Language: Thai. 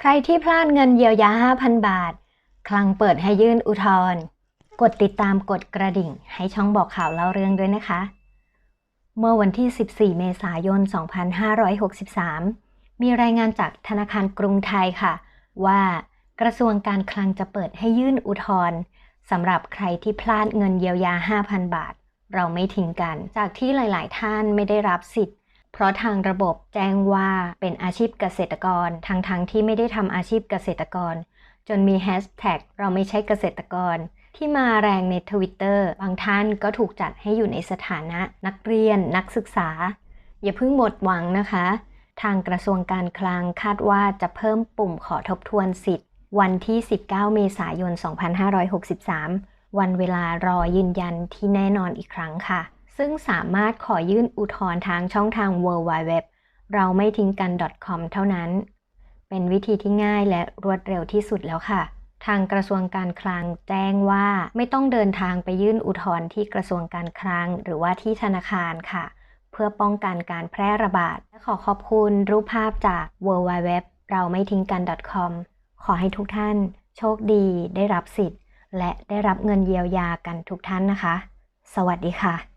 ใครที่พลาดเงินเยียวยา 5,000 บาท คลังเปิดให้ยื่นอุทธรณ์กดติดตามกดกระดิ่ง ให้ช่องบอกข่าวเล่าเรื่องด้วยนะคะ เมื่อวันที่ 14 เมษายน 2563 มีรายงานจากธนาคารกรุงไทยค่ะ ว่ากระทรวงการคลังจะเปิดให้ยื่นอุทธรณ์สำหรับใครที่พลาดเงินเยียวยา 5,000 บาท เราไม่ทิ้งกัน จากที่หลาย ๆ ท่านไม่ได้รับสิทธิ์ เพราะทางระบบแจ้งว่าเป็นอาชีพเกษตรกรทั้งๆทที่ไม่ได้ทำอาชีพเกษตรกร จนมีแฮชแท็กเราไม่ใช่เกษตรกร ที่มาแรงในทวิตเตอร์บางท่านก็ถูกจัดให้อยู่ในสถานะนักเรียน นักศึกษา อย่าเพิ่งหมดหวังนะคะ ทางกระทรวงการคลังคาดว่าจะเพิ่มปุ่มขอทบทวนสิทธิ์ วันที่ 19 เมษายน 2563 วันเวลารอยืนยันที่แน่นอนอีกครั้งค่ะ ซึ่งสามารถขอยื่นอุทธรณ์ทางช่องทาง w w w เราไม่ทิ้งกัน .com เท่านั้น เป็นวิธีที่ง่ายและรวดเร็วที่สุดแล้วค่ะ ทางกระทรวงการคลังแจ้งว่าไม่ต้องเดินทางไปยื่นอุทธรณ์ที่กระทรวงการคลัง หรือว่าที่ธนาคารค่ะ เพื่อป้องกันการแพร่ระบาด และขอขอบคุณรูปภาพจาก w w w เราไม่ทิ้งกัน .com ขอให้ทุกท่าน โชคดี ได้รับสิทธิ์ และได้รับเงินเยียวยากันทุกท่านนะคะ สวัสดีค่ะ